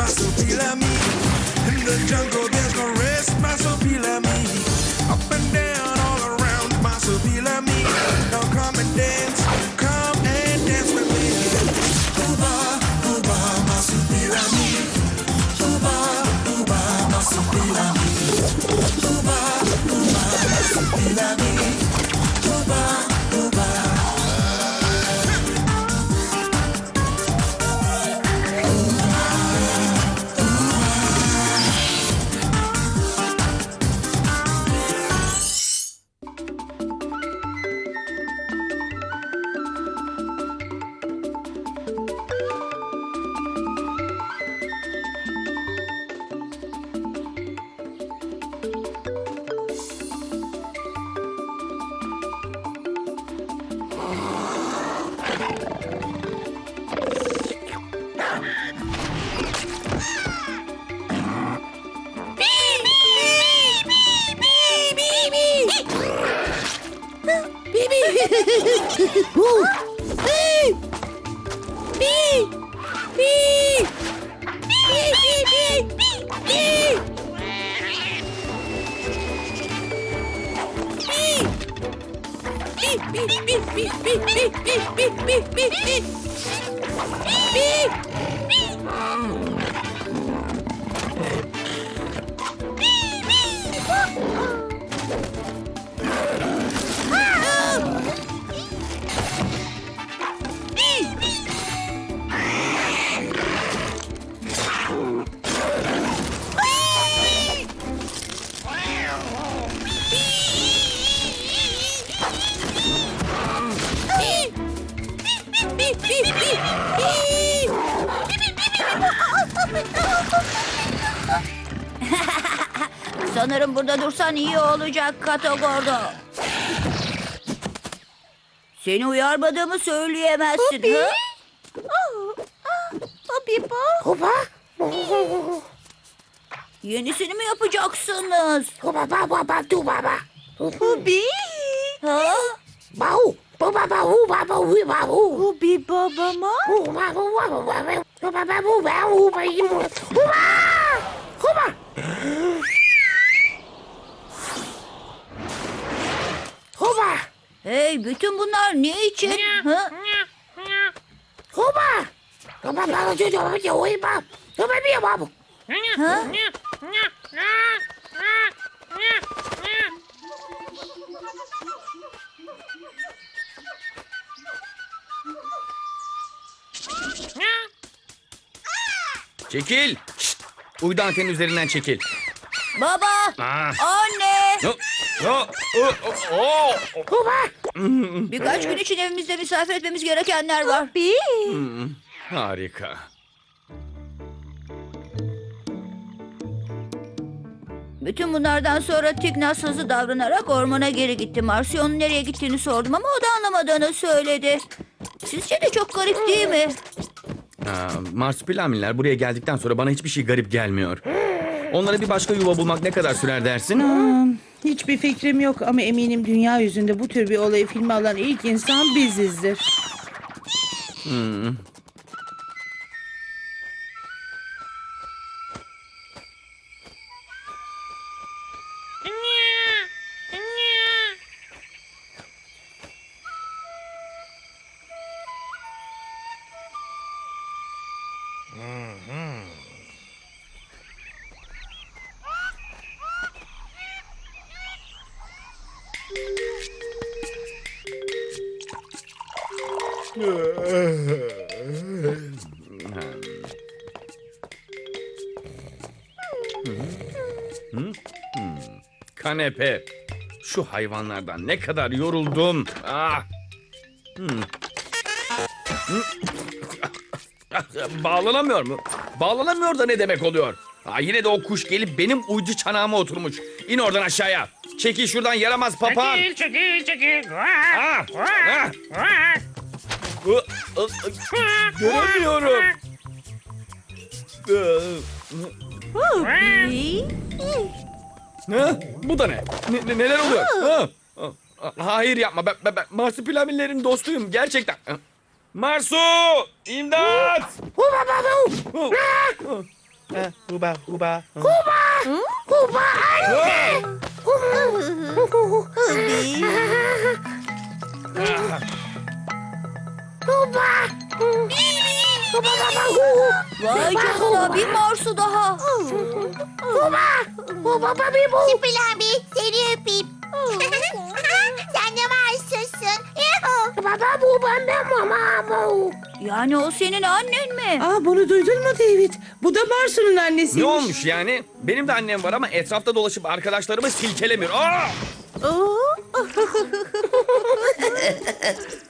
my sutil ami in the jungle. Sanırım burada dursan iyi olacak Katogordo. Seni uyarmadığımı söyleyemezsin. ha? Hopa. Yenisini mi yapacaksınız? Hopa ba ba ba du ba ba. Hubi. Ha? Ba Hey bütün bunlar ne için? ha? ha? Çekil. Şşt. Uydu antenin üzerinden çekil. Baba. Ah. Anne. Yo, yo, o, o. Birkaç gün için evimizde misafir etmemiz gerekenler var. Harika. Bütün bunlardan sonra Tignas hızlı davranarak ormana geri gitti. Marsi onun nereye gittiğini sordum ama o da anlamadığını söyledi. Sizce de çok garip değil mi? Marsupilamiler buraya geldikten sonra bana hiçbir şey garip gelmiyor. Onlara bir başka yuva bulmak ne kadar sürer dersin? Hmm, Hiçbir fikrim yok ama eminim dünya yüzünde bu tür bir olayı filme alan ilk insan bizizdir. Kanepe. Şu hayvanlardan ne kadar yoruldum. Ah. Hmm. Bağlanamıyor mu? Bağlanamıyor da ne demek oluyor? Ha, yine de o kuş gelip benim uydu çanağıma oturmuş. İn oradan aşağıya. Çekil şuradan yaramaz papağan. Çekil çekil çekil. Ah, ah. Ö, Göremiyorum. Ö, Ha? Bu da ne? Ne- ne- neler oluyor? Ha? Ha, Hayır yapma. Ben, ben, ben Marsupilamilerin dostuyum. Gerçekten. Marsu! İmdat! Huba huba. Huba Vay canına bir Marsu daha. Huba. Huba baba bir bu. Şipil abi seni öpeyim. Sen de varsın. Baba bu ben ben mama bu. Yani o senin annen mi? Aa bunu duydun mu David? Bu da Marsu'nun annesiymiş. Ne olmuş yani? Benim de annem var ama etrafta dolaşıp arkadaşlarımı silkelemiyor. Aa!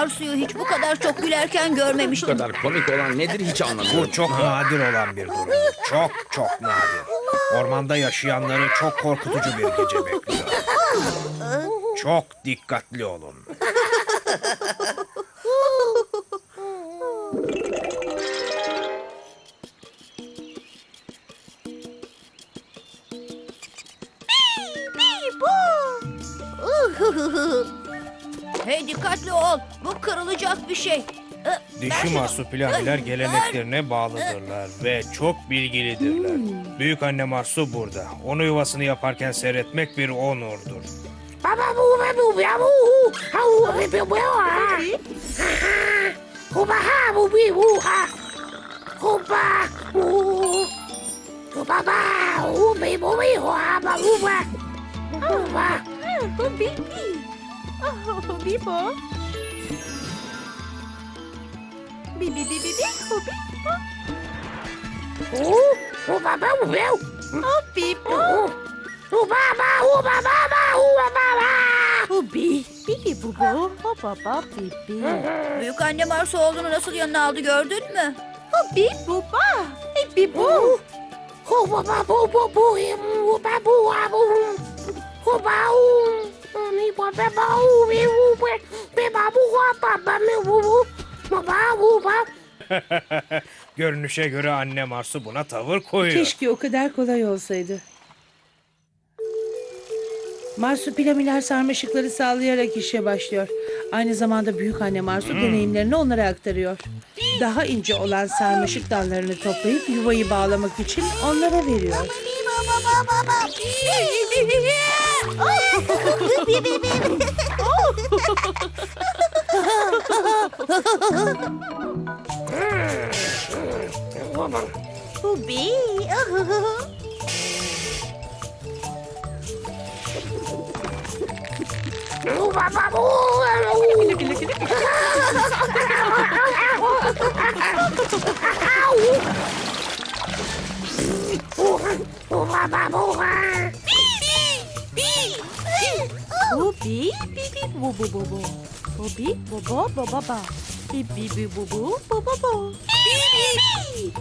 Marsu'yu hiç bu kadar çok gülerken Bu görmemiştim. kadar komik olan nedir hiç anlamıyorum. Bu çok nadir olan bir durum. Çok çok nadir. Ormanda yaşayanları çok korkutucu bir gece bekliyor. Çok dikkatli olun. Hey dikkatli ol. Bu kırılacak bir şey. Ee, Dişi şunu. marsupilamiler Ver. geleneklerine bağlıdırlar ve çok bilgilidirler. Büyük anne Marsu burada. Onu yuvasını yaparken seyretmek bir onurdur. Baba bu ben bu ya bu. Ha bu ben bu bu ha. Huba ha bu bir bu ha. Huba bu. Huba ba bu bir bu bir ha ba bu ba. Huba. Hubi. Hubi bu. Bi bi bi bi bi. Hubi. Hu huba ba bu be. Hubi bu. Huba ba huba ba ba huba ba ba. Hubi. Bi bi bu bu. Huba ba bi bi. Büyük anne Marsu oğlunu nasıl yanına aldı gördün mü? Hubi bu ba. Bi bu. Huba ba bu bu bu huba bu bu. Huba u. Ba ba ba u bi bu be. Be ba bu ha ba ba mi bu bu. Ma ba bu ba. Görünüşe göre anne Marsu buna tavır koyuyor. Keşke o kadar kolay olsaydı. Marsupilamiler sarmaşıkları sağlayarak işe başlıyor. Aynı zamanda büyük anne Marsu deneyimlerini onlara aktarıyor. Daha ince olan sarmaşık dallarını toplayıp yuvayı bağlamak için onlara veriyor. Hubi. Hubi bu bu bu bu bu. Bi bi bi bu bu bu bu bu. Bi bi bi.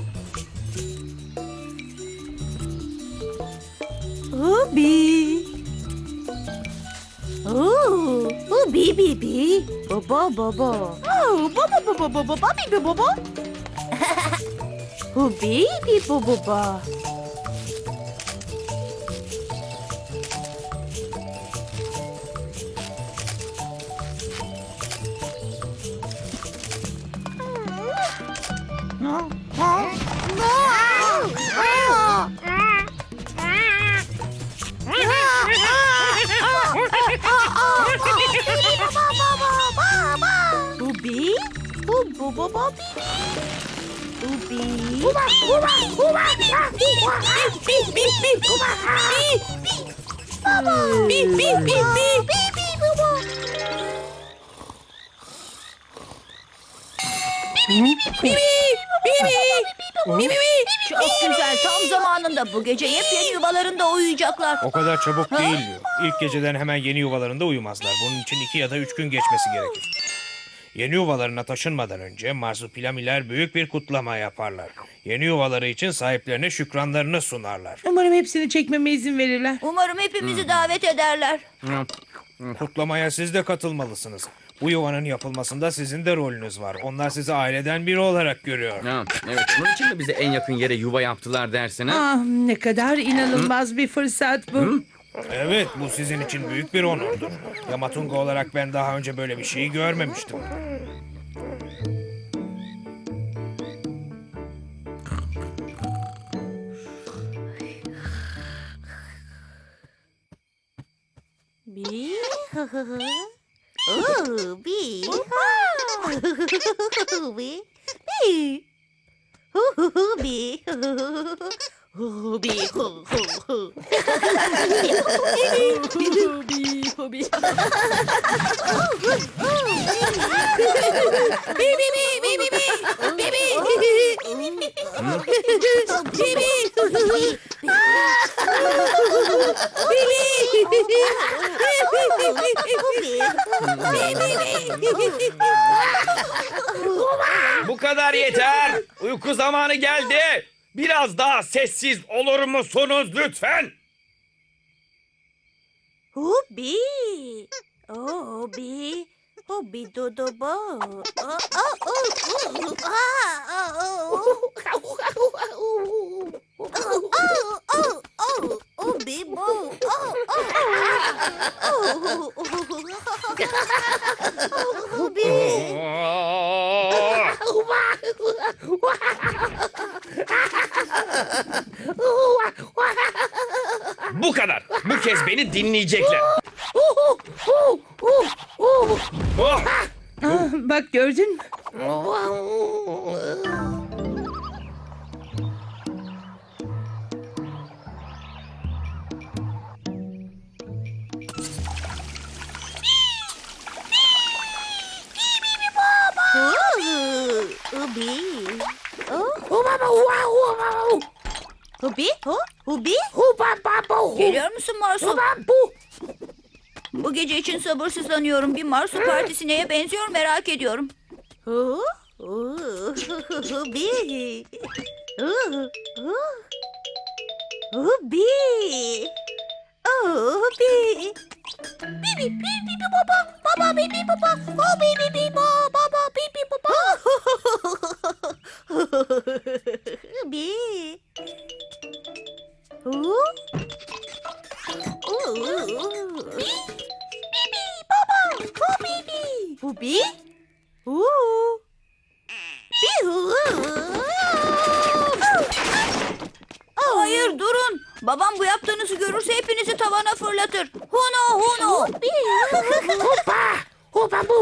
Hubi. Oh, hubi bi bi. Bu bu bu bu. Oh, bu bu bu bu bu bu bi bi. Ubi. Huba huba. Ha huba ha. Bi bi bi bi bi bi bi bi bi bu bu. Çok güzel tam zamanında bu gece yepyeni yuvalarında uyuyacaklar. O kadar çabuk değil diyor. İlk geceden hemen yeni yuvalarında uyumazlar. Bunun için iki ya da üç gün geçmesi gerekir. Yeni yuvalarına taşınmadan önce marsupilamiler büyük bir kutlama yaparlar. Yeni yuvaları için sahiplerine şükranlarını sunarlar. Umarım hepsini çekmeme izin verirler. Umarım hepimizi davet ederler. Kutlamaya siz de katılmalısınız. Bu yuvanın yapılmasında sizin de rolünüz var. Onlar sizi aileden biri olarak görüyor. Ha, evet. Bunun için mi bize en yakın yere yuva yaptılar dersin ha? Ah ne kadar inanılmaz bir fırsat bu. Evet, bu sizin için büyük bir onurdur. Yamatunga olarak ben daha önce böyle bir şeyi görmemiştim. B. Oh, B. B. B. Ooh, B. Ooh, B. Hoo, hoo, hoo. Ooh, B. Ooh, B. Bu kadar yeter. Uyku zamanı geldi. Biraz sessiz olur musunuz lütfen? Ooh, B. Oh, B. Oh, B. Do, do, bo. Oh, oh, oh, oh. Ah, oh, oh. Oh, oh, oh, oh, oh, B. Bo. Oh, oh, oh. Oh, B. Bu kadar. Bu kez beni dinleyecekler. Oh, Ah, bak gördün mü? Oh, Ubi. Oh, Ubi? Oh, Ubi? Geliyor musun Marsu? Bu gece için sabırsızlanıyorum. Bir Marsu partisi neye benziyor merak ediyorum. Oh, oh, Ubi. Oh, oh. Ubi. Oh, Ubi. Bibi, bibi, baba, baba, bibi, baba, oh, bibi, bibi, baba,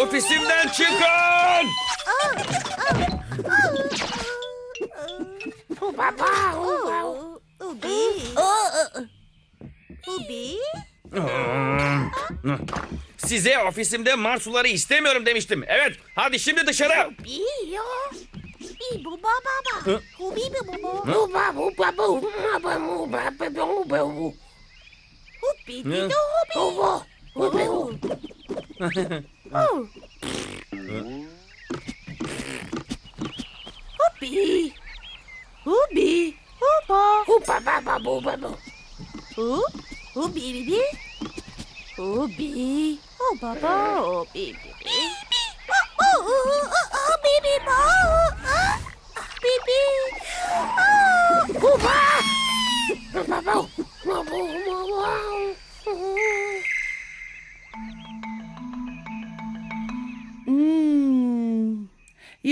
Ofisimden çıkın! Ubi. Ubi. Size ofisimde marsuları istemiyorum demiştim. Evet, hadi şimdi dışarı. Biyo. Bi bu baba ba. Hı? Ubi bi bu bu. Hı? Ubi bi Hı? do ubi. Ubi. Ubi. Uba. U. Ubi bi bi. Ubi. Oh baba. Ubi bi bi. Oh oh oh oh bibi ba. Ah, Bibi.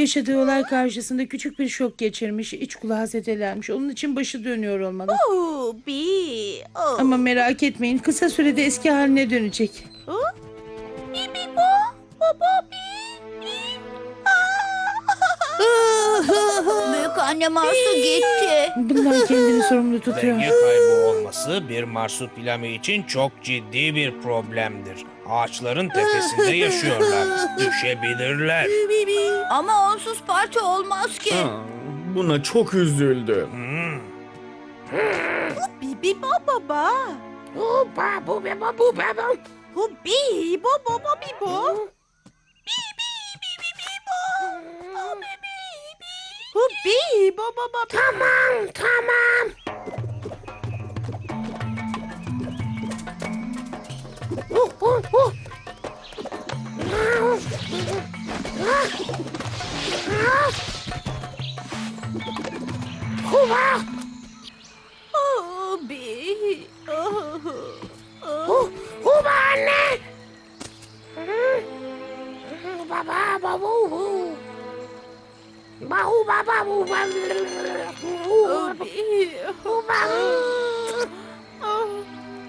Yaşadığı olay karşısında küçük bir şok geçirmiş. iç kulağı zedelenmiş. Onun için başı dönüyor olmalı. Ubi. Oh. Ama merak etmeyin kısa sürede eski haline dönecek. Anne Marsu gitti. Bundan kendini sorumlu tutuyor. Denge kaybı olması bir marsupilami için çok ciddi bir problemdir. Ağaçların tepesinde yaşıyorlar. Düşebilirler. Ama onsuz parti olmaz ki. Aa, buna çok üzüldüm. Bibi baba ba. Huba bu be ba bu be ba. Hu bi bo Bobby, bo, bo, bo. Tamam, tamam. Oh, oh, oh. Oh, wow. Oh, bee. Oh. Obi.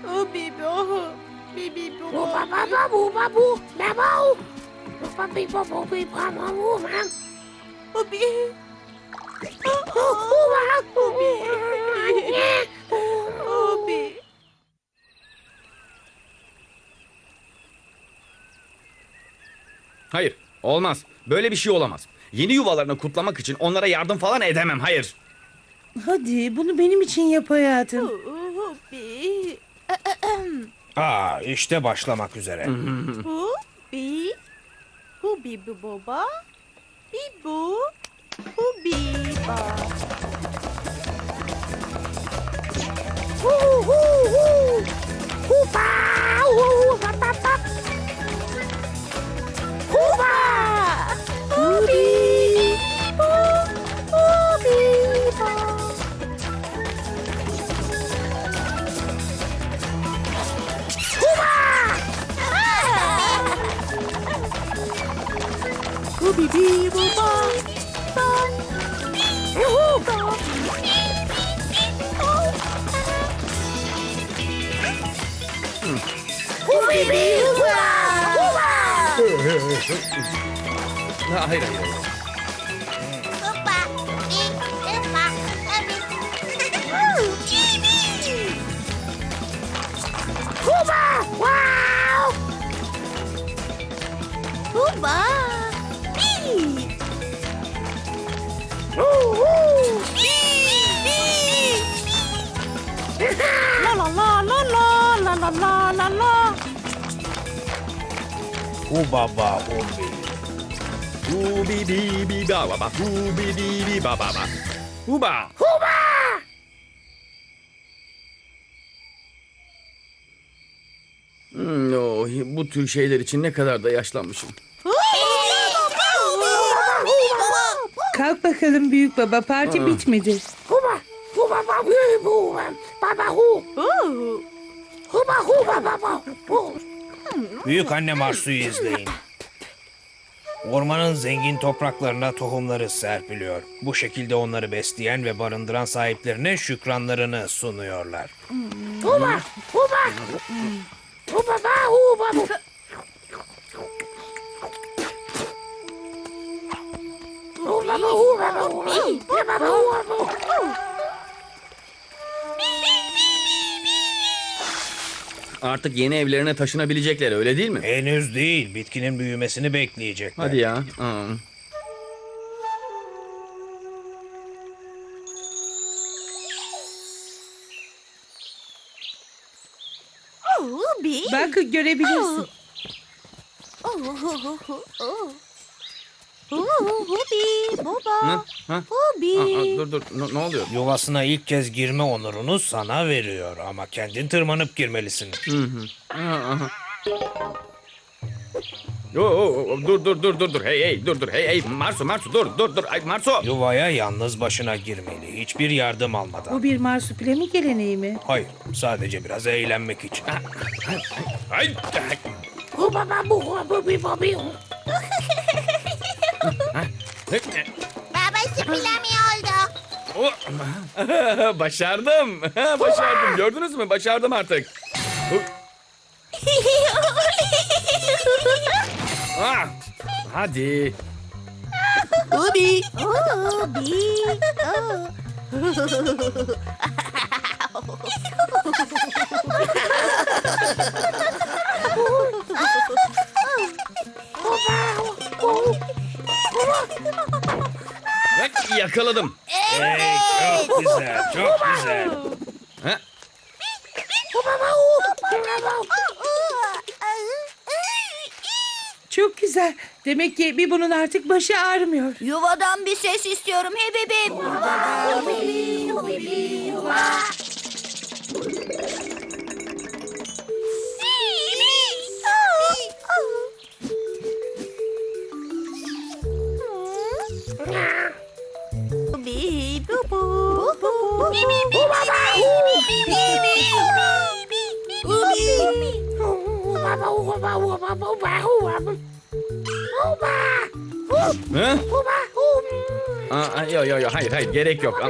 Obi bo. Bibi bo. Babu babu babu. Babu babu babu babu. Obi. Obi. Obi. Hayır olmaz. Böyle bir şey olamaz. Yeni yuvalarını kutlamak için onlara yardım falan edemem. Hayır. Hadi bunu benim için yap hayatım. Oh bi. Aa işte başlamak üzere. Hu bi. Hu bi bu boba. Bi bu. Hu bi ba. Hu hu hu. Huba. Hu ba ba ba. 呼吧，无敌。无敌 Ha, hayır, hayır. hayır. Huba. Wow. Huba. Bi. Hu hu. La la la la la la la la la la. Hu baba hu bi. Hu bi bi bi ba ba ba. Hu bi bi bi ba ba ba. Huba. Huba. Hmm, oh, bu tür şeyler için ne kadar da yaşlanmışım. Kalk bakalım büyük baba parti bitmedi. Huba. Huba babu bu. Baba hu. Huba huba baba. Hu. Büyük annem Arsu'yu izleyin. Ormanın zengin topraklarına tohumları serpiliyor. Bu şekilde onları besleyen ve barındıran sahiplerine şükranlarını sunuyorlar. Uba! Uba! Uba ba! Uba bu! Uba bu! Uba bu! Uba bu! Uba bu! Artık yeni evlerine taşınabilecekler öyle değil mi? Henüz değil, bitkinin büyümesini bekleyecekler. Hadi ya. Aa. Bak görebilirsin. Oh, oh, oh, oh, oh. Hubi? Aa, Hubi. dur dur. Ne, ne oluyor? Yuvasına ilk kez girme onurunu sana veriyor ama kendin tırmanıp girmelisin. Aa, aha. Oo, oo, oo, dur dur dur dur dur. Hey hey dur dur. Hey hey Marsu Marsu dur dur dur. Ay Marsu. Yuvaya yalnız başına girmeli, hiçbir yardım almadan. Bu bir marsupilami geleneği mi? Hayır, sadece biraz eğlenmek için. Ay. ay. Huba ba bu bu bi bu bi. Babası Plami oldu. Oh. Başardım. Başardım. Gördünüz mü? Başardım artık. Ah, hadi. Ubi. Bak yakaladım. Hey, çok güzel, çok güzel. Ha? Çok güzel. Demek ki bir bunun artık başı ağrımıyor. Yuvadan bir ses istiyorum hey bebeğim. Ha? Aa, yo yo yo hayır hayır gerek yok.